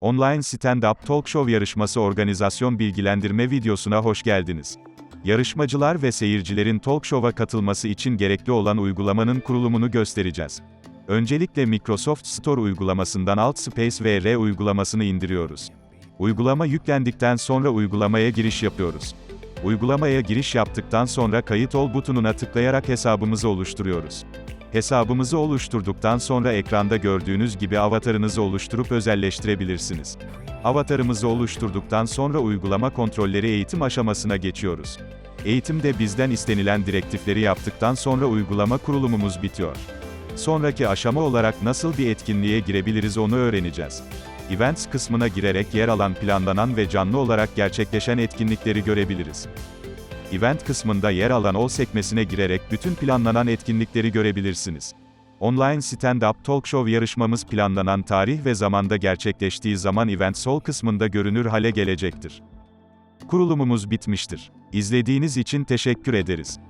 Online Stand-Up Talk Show yarışması organizasyon bilgilendirme videosuna hoş geldiniz. Yarışmacılar ve seyircilerin talk show'a katılması için gerekli olan uygulamanın kurulumunu göstereceğiz. Öncelikle Microsoft Store uygulamasından Altspace VR uygulamasını indiriyoruz. Uygulama yüklendikten sonra uygulamaya giriş yapıyoruz. Uygulamaya giriş yaptıktan sonra kayıt ol butonuna tıklayarak hesabımızı oluşturuyoruz. Hesabımızı oluşturduktan sonra ekranda gördüğünüz gibi avatarınızı oluşturup özelleştirebilirsiniz. Avatarımızı oluşturduktan sonra uygulama kontrolleri eğitim aşamasına geçiyoruz. Eğitimde bizden istenilen direktifleri yaptıktan sonra uygulama kurulumumuz bitiyor. Sonraki aşama olarak nasıl bir etkinliğe girebiliriz onu öğreneceğiz. Events kısmına girerek yer alan planlanan ve canlı olarak gerçekleşen etkinlikleri görebiliriz. Event kısmında yer alan All sekmesine girerek bütün planlanan etkinlikleri görebilirsiniz. Online Stand-Up Talk Show yarışmamız planlanan tarih ve zamanda gerçekleştiği zaman Event Sol kısmında görünür hale gelecektir. Kurulumumuz bitmiştir. İzlediğiniz için teşekkür ederiz.